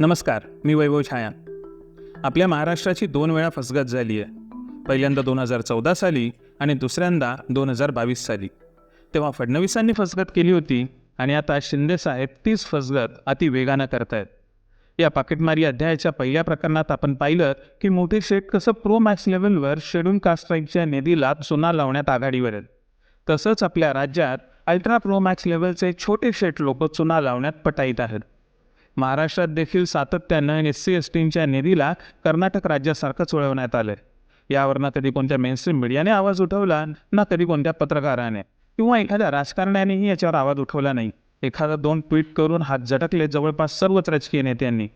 नमस्कार मी वैभव छाया आपल्या महाराष्ट्राची दोन वेळा फसगत झाली आहे. पहिल्यांदा दोन हजार चौदा साली आणि दुसऱ्यांदा दोन हजार बावीस साली. तेव्हा फडणवीसांनी फसगत केली होती आणि आता शिंदेसाहेब तीच फसगत अति वेगानं करतायत. या पाकिटमारी अध्यायाच्या पहिल्या प्रकरणात आपण पाहिलं की मोठे शेठ कसं प्रो मॅक्स लेवलवर शेड्यूल कास्ट्राईकच्या निधीला चुना लावण्यात आघाडीवर आहेत. तसंच आपल्या राज्यात अल्ट्रा प्रो मॅक्स लेवलचे छोटे शेट लोक चुना लावण्यात पटाईत आहेत. महाराष्ट्रात देखील सातत्यानं एस सी एस टींच्या निधीला कर्नाटक राज्यासारखंच वळवण्यात आलं यावर ना कधी कोणत्या मेनस्ट्रीम मीडियाने आवाज उठवला ना कधी कोणत्या पत्रकाराने किंवा एखाद्या राजकारण्यानेही याच्यावर आवाज उठवला नाही. एखादा दोन ट्विट करून हात झटकले जवळपास सर्वच राजकीय नेत्यांनी.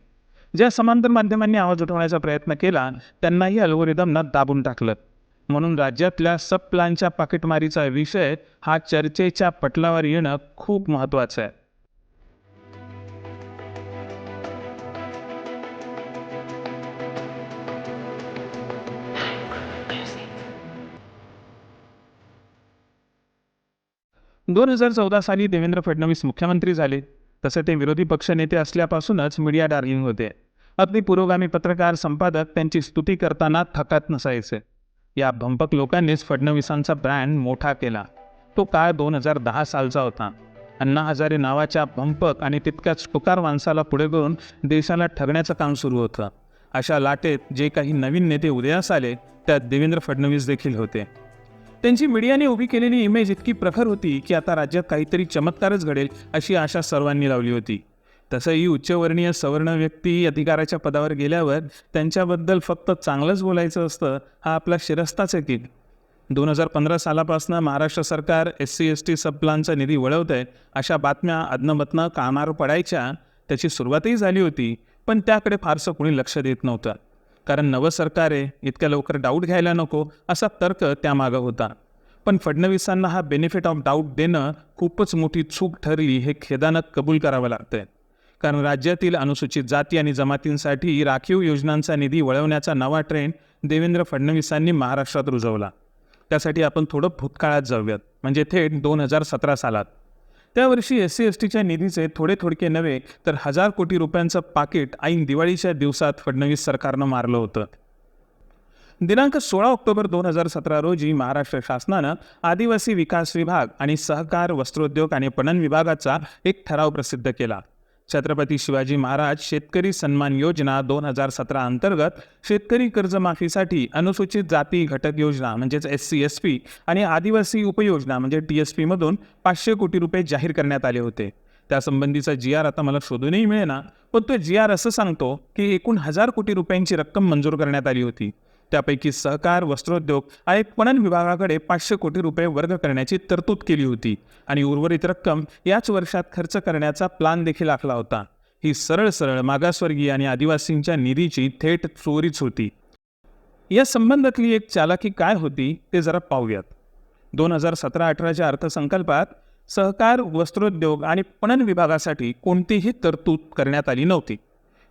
ज्या समांतर माध्यमांनी आवाज उठवण्याचा प्रयत्न केला त्यांनाही अल्गोरिदमनं दाबून टाकलं. म्हणून राज्यातल्या सब प्लानच्या पाकिटमारीचा विषय हा चर्चेच्या पटलावर येणं खूप महत्त्वाचं आहे. दोन हजार चौदा साली देवेंद्र फडणवीस मुख्यमंत्री झाले. तसे ते विरोधी पक्षनेते असल्यापासूनच मीडिया डार्लिंग होते. अगदी पुरोगामी पत्रकार संपादक त्यांची स्तुती करताना थकत नसायचे. या भंपक लोकांनीच फडणवीसांचा ब्रँड मोठा केला. तो काळ दोन हजार दहा सालचा होता. अण्णा हजारे नावाच्या भंपक आणि तितक्याच टुकार माणसाला पुढे करून देशाला ठगण्याचं काम सुरू होतं. अशा लाटेत जे काही नवीन नेते उदयास आले त्यात देवेंद्र फडणवीस देखील होते. त्यांची मीडियाने उभी केलेली इमेज इतकी प्रखर होती की आता राज्यात काहीतरी चमत्कारच घडेल अशी आशा सर्वांनी लावली होती. तसंही उच्चवर्णीय सवर्ण व्यक्ती अधिकाराच्या पदावर गेल्यावर त्यांच्याबद्दल फक्त चांगलंच बोलायचं असतं हा आपला शिरस्ताच आहे की. दोन हजार पंधरा सालापासून महाराष्ट्र सरकार एस सी एस टी सबप्लानचा निधी वळवत आहे अशा बातम्या अदनमतनं कामावर पडायच्या त्याची सुरुवातही झाली होती पण त्याकडे फारसं कोणी लक्ष देत नव्हतं. कारण नवं सरकार आहे इतक्या लवकर डाऊट घ्यायला नको असा तर्क त्यामागं होता. पण फडणवीसांना हा बेनिफिट ऑफ डाऊट देणं खूपच मोठी चूक ठरली हे खेदानं कबूल करावं लागतंय. कारण राज्यातील अनुसूचित जाती आणि जमातींसाठी राखीव योजनांचा निधी वळवण्याचा नवा ट्रेंड देवेंद्र फडणवीसांनी महाराष्ट्रात रुजवला. त्यासाठी आपण थोडं भूतकाळात जाऊयात. म्हणजे थेट दोन हजार सतरा सालात. त्यावर्षी एस सी एस टीच्या निधीचे थोडे थोडके नव्हे तर हजार कोटी रुपयांचं पाकिट ऐन दिवाळीच्या दिवसात फडणवीस सरकारनं मारलं होतं. दिनांक सोळा ऑक्टोबर दोन हजार सतरा रोजी महाराष्ट्र शासनानं आदिवासी विकास विभाग आणि सहकार वस्त्रोद्योग आणि पणन विभागाचा एक ठराव प्रसिद्ध केला. छत्रपती शिवाजी महाराज शेतकरी सन्मान योजना दोन हजार सतरा अंतर्गत शेतकरी कर्जमाफीसाठी अनुसूचित जाती घटक योजना म्हणजेच एस सी एस पी आणि आदिवासी उपयोजना म्हणजे टी एस पीमधून पाचशे कोटी रुपये जाहीर करण्यात आले होते. त्यासंबंधीचा जी आर आता मला शोधूनही मिळेना पण तो जी आर असं सांगतो की एकूण हजार कोटी रुपयांची रक्कम मंजूर करण्यात आली होती. त्यापैकी सहकार वस्त्रोद्योग आणि पणन विभागाकडे पाचशे कोटी रुपये वर्ग करण्याची तरतूद केली होती. आणि उर्वरित रक्कम याच वर्षात खर्च करण्याचा प्लान देखील आखला होता. ही सरळ सरळ मागासवर्गीय आणि आदिवासींच्या निधीची थेट चोरीच होती. या संबंधातली एक चालाकी काय होती ते जरा पाहूयात. दोन हजार सतरा अठराच्या अर्थसंकल्पात सहकार वस्त्रोद्योग आणि पणन विभागासाठी कोणतीही तरतूद करण्यात आली नव्हती.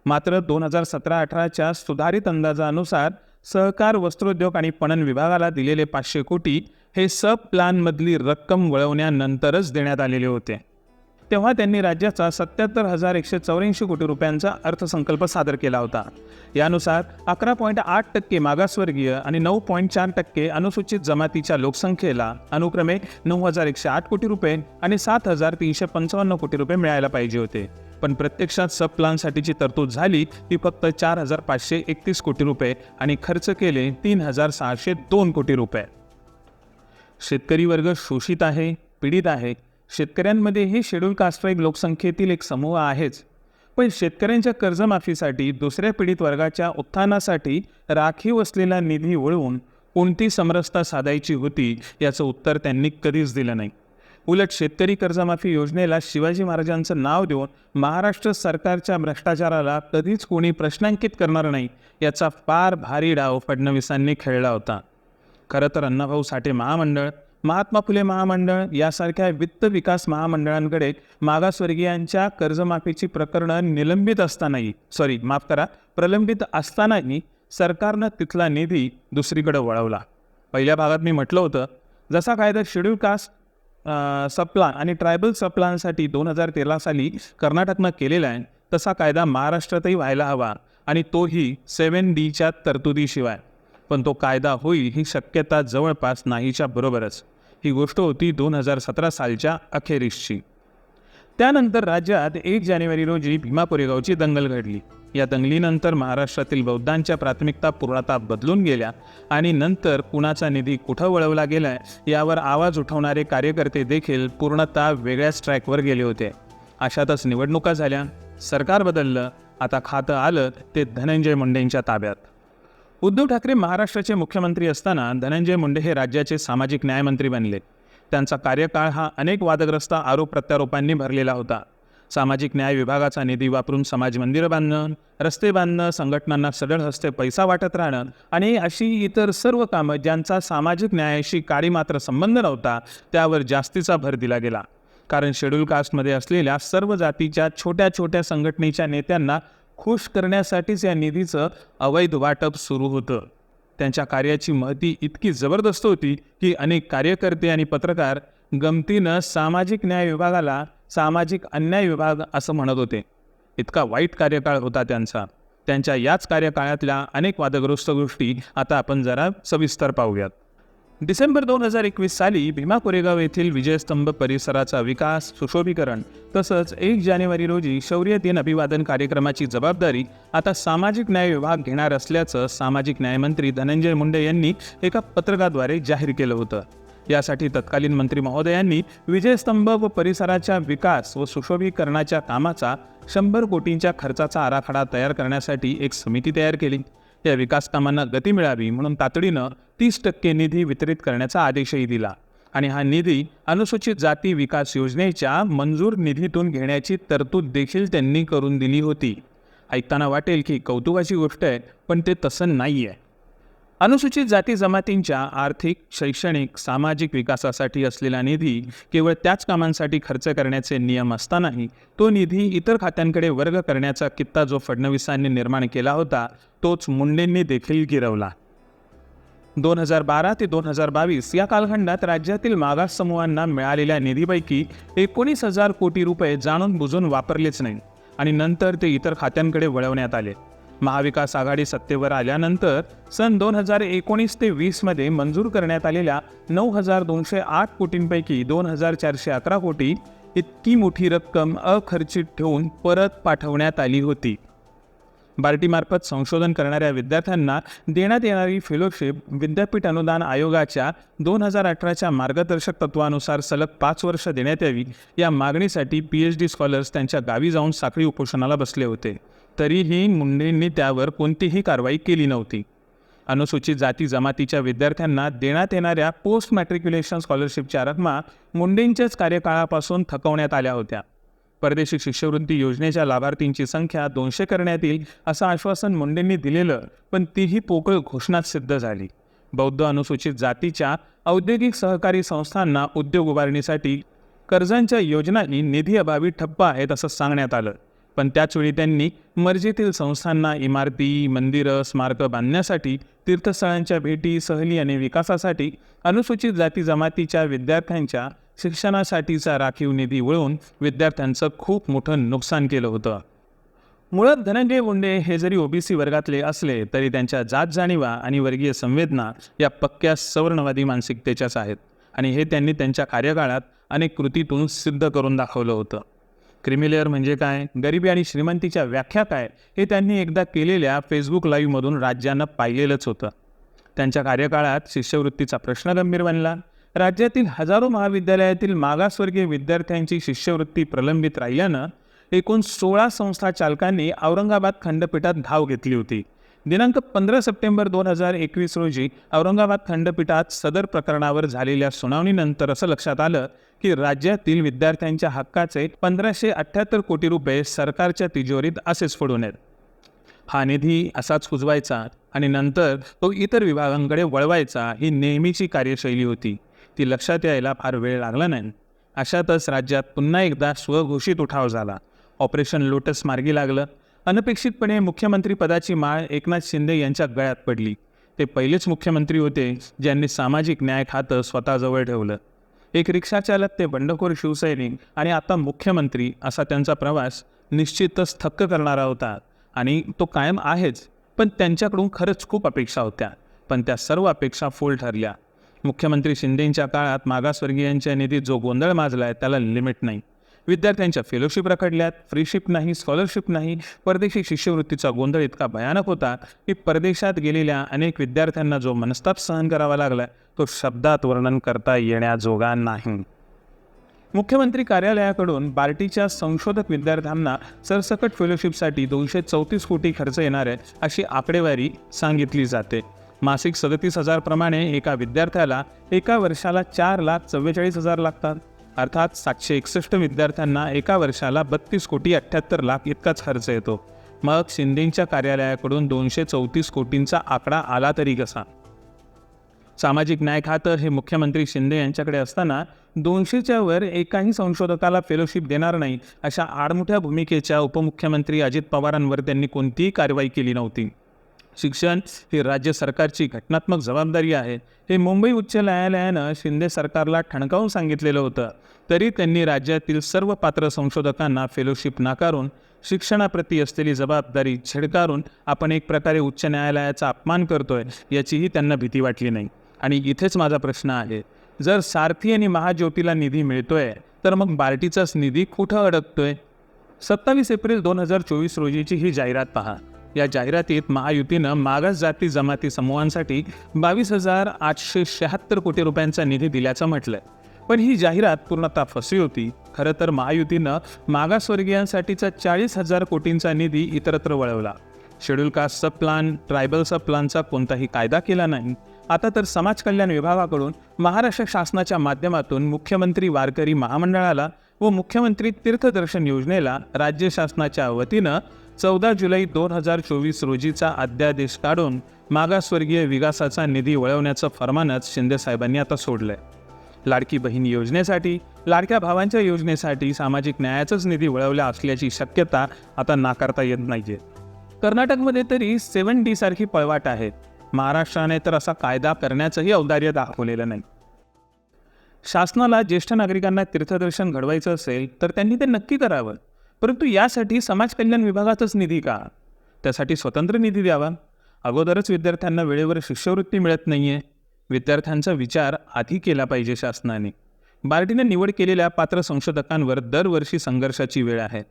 मात्र दोन हजार सतरा अठराच्या सुधारित अंदाजानुसार सहकार वस्त्रोद्योग आणि पणन विभागाला दिलेले पाचशे कोटी हे सब प्लानमधली रक्कम वळवण्यानंतरच देण्यात आलेले होते. तेव्हा त्यांनी राज्याचा सत्याहत्तर हजार एकशे चौऱ्याऐंशी कोटी रुपयांचा अर्थसंकल्प सादर केला होता. यानुसार अकरा पॉईंट आठ टक्के मागासवर्गीय आणि नऊ पॉईंट चार टक्के अनुसूचित जमातीच्या लोकसंख्येला अनुक्रमे नऊ हजार एकशे आठ कोटी रुपये आणि सात हजार तीनशे पंचावन्न कोटी रुपये मिळायला पाहिजे होते. पण प्रत्यक्षात सब प्लानसाठीची तरतूद झाली ती फक्त चार हजार पाचशे एकतीस कोटी रुपये आणि खर्च केले तीन हजार सहाशे दोन कोटी रुपये. शेतकरी वर्ग शोषित आहे पीडित आहे शेतकऱ्यांमध्येही शेड्यूल कास्ट्राईक लोकसंख्येतील एक समूह आहेच. पण शेतकऱ्यांच्या कर्जमाफीसाठी दुसऱ्या पीडित वर्गाच्या उत्थानासाठी राखीव असलेला निधी वळवून कोणती समरसता साधायची होती याचं उत्तर त्यांनी कधीच दिलं नाही. उलट शेतकरी कर्जमाफी योजनेला शिवाजी महाराजांचं नाव देऊन महाराष्ट्र सरकारच्या भ्रष्टाचाराला कधीच कोणी प्रश्नांकित करणार नाही याचा फार भारी डाव फडणवीसांनी खेळला होता. खरं तर अण्णाभाऊ साठे महामंडळ महात्मा फुले महामंडळ यासारख्या वित्त विकास महामंडळांकडे मागासवर्गीयांच्या कर्जमाफीची प्रकरणं निलंबित असतानाही सॉरी माफ करा प्रलंबित असतानाही सरकारनं तिथला निधी दुसरीकडे वळवला. पहिल्या भागात मी म्हटलं होतं जसा कायदा शेड्यूल कास्ट सप्लान आणि ट्रायबल सप्लानसाठी दोन हजार तेरा साली कर्नाटकनं केलेला आहे तसा कायदा महाराष्ट्रातही व्हायला हवा आणि तोही सेवन डीच्या तरतुदीशिवाय. पण तो कायदा होईल ही शक्यता जवळपास नाहीच्या बरोबरच. ही गोष्ट होती दोन हजार सतरा सालच्या अखेरीसची. त्यानंतर राज्यात एक जानेवारी रोजी भीमा कोरेगावची दंगल घडली. या दंगलीनंतर महाराष्ट्रातील बौद्धांच्या प्राथमिकता पूर्णतः बदलून गेल्या आणि नंतर कुणाचा निधी कुठं वळवला गेलाय यावर आवाज उठवणारे कार्यकर्ते देखील पूर्णतः वेगळ्याच ट्रॅकवर गेले होते. अशातच निवडणुका झाल्या. सरकार बदललं. आता खातं आलं ते धनंजय मुंडेंच्या ताब्यात. उद्धव ठाकरे महाराष्ट्राचे मुख्यमंत्री असताना धनंजय मुंडे हे राज्याचे सामाजिक न्यायमंत्री बनले. त्यांचा कार्यकाळ हा अनेक वादग्रस्त आरोप प्रत्यारोपांनी भरलेला होता. सामाजिक न्याय विभागाचा निधी वापरून समाज मंदिरं बांधणं रस्ते बांधणं संघटनांना सडळ हस्ते पैसा वाटत राहणं आणि अशी इतर सर्व कामं ज्यांचा सामाजिक न्यायाशी काळी मात्र संबंध नव्हता त्यावर जास्तीचा भर दिला गेला. कारण शेड्यूल कास्टमध्ये असलेल्या सर्व जातीच्या छोट्या छोट्या संघटनेच्या नेत्यांना खुश करण्यासाठीच या निधीचं अवैध वाटप सुरू होतं. त्यांच्या कार्याची महती इतकी जबरदस्त होती की अनेक कार्यकर्ते आणि पत्रकार गमतीनं सामाजिक न्याय विभागाला सामाजिक अन्याय विभाग असं म्हणत होते. इतका वाईट कार्यकाळ होता त्यांचा. त्यांच्या याच कार्यकाळातल्या अनेक वादग्रस्त गोष्टी आता आपण जरा सविस्तर पाहूयात. डिसेंबर दोन हजार एकवीस साली भीमा कोरेगाव येथील विजयस्तंभ परिसराचा विकास सुशोभीकरण तसंच एक जानेवारी रोजी शौर्य दिन अभिवादन कार्यक्रमाची जबाबदारी आता सामाजिक न्याय विभाग घेणार असल्याचं सामाजिक न्यायमंत्री धनंजय मुंडे यांनी एका पत्रकाद्वारे जाहीर केलं होतं. यासाठी तत्कालीन मंत्री महोदयांनी विजयस्तंभ व परिसराच्या विकास व सुशोभीकरणाच्या कामाचा शंभर कोटींच्या खर्चाचा आराखडा तयार करण्यासाठी एक समिती तयार केली. या विकास कामांना गती मिळावी म्हणून तातडीनं तीस टक्के निधी वितरित करण्याचा आदेशही दिला. आणि हा निधी अनुसूचित जाती विकास योजनेच्या मंजूर निधीतून घेण्याची तरतूद देखील त्यांनी करून दिली होती. ऐकताना वाटेल की कौतुकाची गोष्ट आहे पण ते तसं नाही आहे अनुसूचित जाती जमातींच्या आर्थिक शैक्षणिक सामाजिक विकासासाठी असलेला निधी केवळ त्याच कामांसाठी खर्च करण्याचे नियम असतानाही तो निधी इतर खात्यांकडे वर्ग करण्याचा कित्ता जो फडणवीसांनी निर्माण केला होता तोच मुंडेंनी देखील गिरवला. दोन हजार बारा ते दोन हजार बावीस या कालखंडात राज्यातील मागास समूहांना मिळालेल्या निधीपैकी एकोणीस हजार कोटी रुपये जाणून बुजून वापरलेच नाही आणि नंतर ते इतर खात्यांकडे वळवण्यात आले. महाविकास आघाडी सत्तेवर आल्यानंतर सन दोन हजार एकोणीस ते वीसमध्ये मंजूर करण्यात आलेल्या नऊ हजार दोनशे आठ कोटींपैकी दोन हजार चारशे अकरा कोटी इतकी मोठी रक्कम अखर्चित ठेवून परत पाठवण्यात आली होती. बार्टीमार्फत संशोधन करणाऱ्या विद्यार्थ्यांना देण्यात येणारी फेलोशिप विद्यापीठ अनुदान आयोगाच्या दोन हजार अठराच्या मार्गदर्शक तत्वानुसार सलग पाच वर्ष देण्यात यावी या मागणीसाठी पी एच डी स्कॉलर्स त्यांच्या गावी जाऊन साखळी उपोषणाला बसले होते. तरीही मुंडेंनी त्यावर कोणतीही कारवाई केली नव्हती. अनुसूचित जाती जमातीच्या विद्यार्थ्यांना देण्यात येणाऱ्या पोस्ट मॅट्रिक्युलेशन स्कॉलरशिपच्या रकमा मुंडेंच्याच कार्यकाळापासून थकवण्यात आल्या होत्या. परदेशी शिष्यवृत्ती योजनेच्या लाभार्थींची संख्या दोनशे करण्यात येईल असं आश्वासन मुंडेंनी दिलेलं पण तीही पोकळ घोषणाच सिद्ध झाली. बौद्ध अनुसूचित जातीच्या औद्योगिक सहकारी संस्थांना उद्योग उभारणीसाठी कर्जांच्या योजनाही निधी अभावी ठप्प आहेत असं सांगण्यात आलं. पण त्याचवेळी त्यांनी मर्जीतील संस्थांना इमारती मंदिरं स्मारकं बांधण्यासाठी तीर्थस्थळांच्या भेटी सहली आणि विकासासाठी अनुसूचित जाती जमातीच्या विद्यार्थ्यांच्या शिक्षणासाठीचा राखीव निधी वळून विद्यार्थ्यांचं खूप मोठं नुकसान केलं होतं. मुळात धनंजय मुंडे हे जरी ओबीसी वर्गातले असले तरी त्यांच्या जात जाणीवा आणि वर्गीय संवेदना या पक्क्या सवर्णवादी मानसिकतेच्याच आहेत. आणि हे त्यांनी त्यांच्या कार्यकाळात अनेक कृतीतून सिद्ध करून दाखवलं होतं. क्रिमिलेअर म्हणजे काय? गरिबी आणि श्रीमंतीच्या व्याख्या काय? हे त्यांनी एकदा केलेल्या फेसबुक लाईव्हमधून राज्यांना पाहिलेलंच होतं. त्यांच्या कार्यकाळात शिष्यवृत्तीचा प्रश्न गंभीर बनला. राज्यातील हजारो महाविद्यालयातील मागासवर्गीय विद्यार्थ्यांची शिष्यवृत्ती प्रलंबित राहिल्यानं एकूण सोळा संस्था चालकांनी औरंगाबाद खंडपीठात धाव घेतली होती. दिनांक पंधरा सप्टेंबर दोन हजार एकवीस रोजी औरंगाबाद खंडपीठात सदर प्रकरणावर झालेल्या सुनावणीनंतर असं लक्षात आलं की राज्यातील विद्यार्थ्यांच्या हक्काचे पंधराशे अठ्ठ्याहत्तर कोटी रुपये सरकारच्या तिजोरीत असेच पडून आहेत. हा निधी असाच कुजवायचा आणि नंतर तो इतर विभागांकडे वळवायचा ही नेहमीची कार्यशैली होती. ती लक्षात यायला फार वेळ लागला नाही. अशातच राज्यात पुन्हा एकदा स्वघोषित उठाव झाला. ऑपरेशन लोटस मार्गी लागलं. अनपेक्षितपणे मुख्यमंत्रीपदाची माळ एकनाथ शिंदे यांच्या गळ्यात पडली. ते पहिलेच मुख्यमंत्री होते ज्यांनी सामाजिक न्याय खातं स्वतःजवळ ठेवलं. एक रिक्षाचालक ते बंडखोर शिवसैनिक आणि आता मुख्यमंत्री असा त्यांचा प्रवास निश्चितच थक्क करणारा होता आणि तो कायम आहेच पण त्यांच्याकडून खरंच खूप अपेक्षा होत्या पण त्या सर्व अपेक्षा फोल ठरल्या. मुख्यमंत्री शिंदेंच्या काळात मागासवर्गीयांच्या निधीत जो गोंधळ माजला आहे त्याला लिमिट नाही. विद्यार्थ्यांच्या फेलोशिप रखडल्यात. फ्रीशिप नाही स्कॉलरशिप नाही. परदेशी शिष्यवृत्तीचा गोंधळ इतका भयानक होता की परदेशात गेलेल्या अनेक विद्यार्थ्यांना जो मनस्ताप सहन करावा लागला तो शब्दात वर्णन करता येण्याजोगा नाही. मुख्यमंत्री कार्यालयाकडून बार्टीच्या संशोधक विद्यार्थ्यांना सरसकट फेलोशिपसाठी दोनशे चौतीस कोटी खर्च येणार आहे अशी आकडेवारी सांगितली जाते. मासिक सदतीस हजारप्रमाणे एका विद्यार्थ्याला एका वर्षाला चार लाख चव्वेचाळीस हजार लागतात. अर्थात सातशे एकसष्ट विद्यार्थ्यांना एका वर्षाला बत्तीस कोटी अठ्ठ्याहत्तर लाख इतकाच खर्च येतो. मग शिंदेंच्या कार्यालयाकडून दोनशे चौतीस कोटींचा आकडा आला तरी कसा? सामाजिक न्याय खातं हे मुख्यमंत्री शिंदे यांच्याकडे असताना दोनशेच्या वर एकाही संशोधकाला फेलोशिप देणार नाही अशा आडमुठ्या भूमिकेच्या उपमुख्यमंत्री अजित पवारांवर त्यांनी कोणतीही कारवाई केली नव्हती. शिक्षण ही राज्य सरकारची घटनात्मक जबाबदारी आहे. हे मुंबई उच्च न्यायालयानं शिंदे सरकारला ठणकावून सांगितलेलं होतं. तरी त्यांनी राज्यातील सर्व पात्र संशोधकांना फेलोशिप नाकारून शिक्षणाप्रती असलेली जबाबदारी झिडकारून आपण एक प्रकारे उच्च न्यायालयाचा अपमान करतोय याचीही त्यांना भीती वाटली नाही. आणि इथेच माझा प्रश्न आहे. जर सारथी आणि महाज्योतीला निधी मिळतोय तर मग बार्टीचाच निधी कुठं अडकतोय? सत्तावीस एप्रिल दोन हजार चोवीस रोजीची ही जाहिरात पहा. या जाहिरातीत महायुतीनं मागास जाती जमाती समूहांसाठी बावीस हजार आठशे शहात्तर कोटी रुपयांचा निधी दिल्याचं म्हटलंय. पण ही जाहिरात पूर्णतः फसवी होती. खरं तर महायुतीनं मागासवर्गीयांसाठीचा चाळीस हजार कोटींचा निधी इतरत्र वळवला. Schedule caste sub plan tribal sub प्लानचा कोणताही कायदा केला नाही. आता तर समाज कल्याण विभागाकडून महाराष्ट्र शासनाच्या माध्यमातून मुख्यमंत्री वारकरी महामंडळाला व मुख्यमंत्री तीर्थदर्शन योजनेला राज्य शासनाच्या वतीनं चौदा जुलै दोन हजार चोवीस रोजीचा अध्यादेश काढून मागासवर्गीय विकासाचा निधी वळवण्याचं फरमानच शिंदेसाहेबांनी आता सोडलंय. लाडकी बहीण योजनेसाठी लाडक्या भावांच्या योजनेसाठी सामाजिक न्यायाचाच निधी वळवला असल्याची शक्यता आता नाकारता येत नाहीये. कर्नाटकमध्ये तरी सेवन डी सारखी पळवाट आहे. महाराष्ट्राने तर असा कायदा करण्याचंही औदार्य दाखवलेलं नाही. शासनाला ज्येष्ठ नागरिकांना तीर्थदर्शन घडवायचं असेल तर त्यांनी ते नक्की करावं. परंतु यासाठी समाज कल्याण विभागाचाच निधी का? त्यासाठी स्वतंत्र निधी द्यावा. अगोदरच विद्यार्थ्यांना वेळेवर शिष्यवृत्ती मिळत नाही आहे विद्यार्थ्यांचा विचार आधी केला पाहिजे शासनाने. बार्टीने निवड केलेल्या पात्र संशोधकांवर दरवर्षी संघर्षाची वेळ आहे.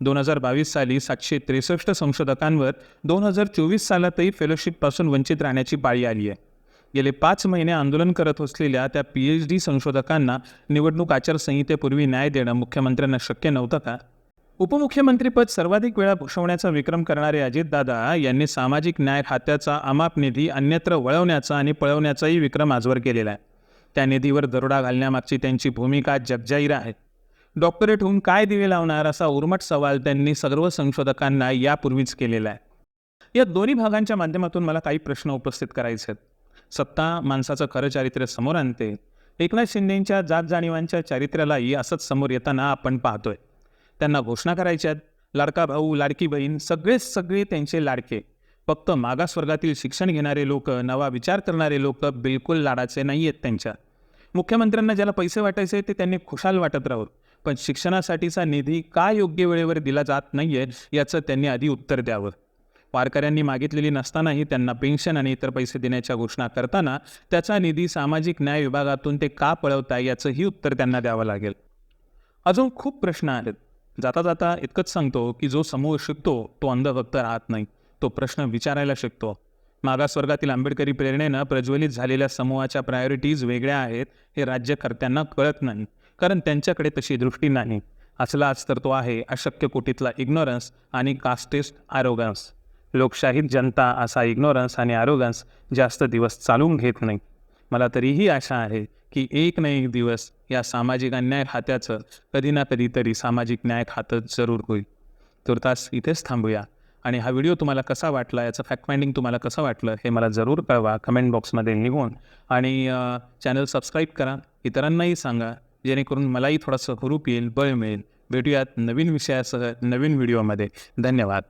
दोन हजार बावीस साली सातशे त्रेसष्ट संशोधकांवर दोन हजार चोवीस सालातही फेलोशिपपासून वंचित राहण्याची पाळी आली आहे. गेले पाच महिने आंदोलन करत असलेल्या त्या पी एच डी संशोधकांना निवडणूक आचारसंहितेपूर्वी न्याय देणं मुख्यमंत्र्यांना शक्य नव्हतं का? उपमुख्यमंत्रीपद सर्वाधिक वेळा भूषवण्याचा विक्रम करणारे अजितदादा यांनी सामाजिक न्याय खात्याचा अमाप निधी अन्यत्र वळवण्याचा आणि पळवण्याचाही विक्रम आजवर केलेला आहे. त्या निधीवर दरोडा घालण्यामागची त्यांची भूमिका जगजाहीर आहे. डॉक्टरेट होऊन काय दिवे लावणार असा उर्मट सवाल त्यांनी सर्व संशोधकांना यापूर्वीच केलेला आहे. या दोन्ही भागांच्या माध्यमातून मला काही प्रश्न उपस्थित करायचे आहेत. सत्ता माणसाचं खरं चारित्र्य समोर आणते. एकनाथ शिंदेंच्या जात जाणीवांच्या चारित्र्यालाही असंच समोर येताना आपण पाहतोय. त्यांना घोषणा करायच्यात लाडका भाऊ लाडकी बहीण सगळेच सगळे त्यांचे लाडके. फक्त मागासवर्गातील शिक्षण घेणारे लोक नवा विचार करणारे लोक बिलकुल लाडाचे नाही आहेत त्यांच्या. मुख्यमंत्र्यांना ज्याला पैसे वाटायचे ते त्यांनी खुशाल वाटत राहोत पण शिक्षणासाठीचा निधी का योग्य वेळेवर दिला जात नाही आहे याचं त्यांनी आधी उत्तर द्यावं. वारकऱ्यांनी मागितलेली नसतानाही त्यांना पेन्शन आणि इतर पैसे देण्याच्या घोषणा करताना त्याचा निधी सामाजिक न्याय विभागातून ते का पळवताय याचंही उत्तर त्यांना द्यावं लागेल. अजून खूप प्रश्न आहेत. जाता जाता इतकंच सांगतो की जो समूह शिकतो तो अंधभक्त राहत नाही. तो प्रश्न विचारायला शिकतो. मागासवर्गातील आंबेडकरी प्रेरणेनं प्रज्वलित झालेल्या समूहाच्या प्रायोरिटीज वेगळ्या आहेत हे राज्यकर्त्यांना कळत नाही. कारण त्यांच्याकडे तशी दृष्टी नाही. असलाच तर तो आहे अशक्य कोटीतला इग्नोरन्स आणि कास्टेस्ट आरोगन्स लोकशाहीत जनता असा इग्नोरन्स आणि आरोगन्स जास्त दिवस चालून घेत नाही. मला तरीही आशा आहे की एक ना एक दिवस या सामाजिक अन्याय खात्याचं कधी ना कधीतरी सामाजिक न्याय खातं जरूर होईल. तुर्तास इथेच थांबूया. आणि हा व्हिडिओ तुम्हाला कसा वाटला याचं फॅक्ट फाइंडिंग तुम्हाला कसं वाटलं हे मला जरूर कळवा. कमेंट बॉक्समध्ये लिहून. आणि चॅनल सबस्क्राईब करा. इतरांनाही सांगा जेणेकरून मलाही थोडंसं हुरूप येईल बळ मिळेल. भेटूयात नवीन विषयासह नवीन व्हिडिओमध्ये. धन्यवाद.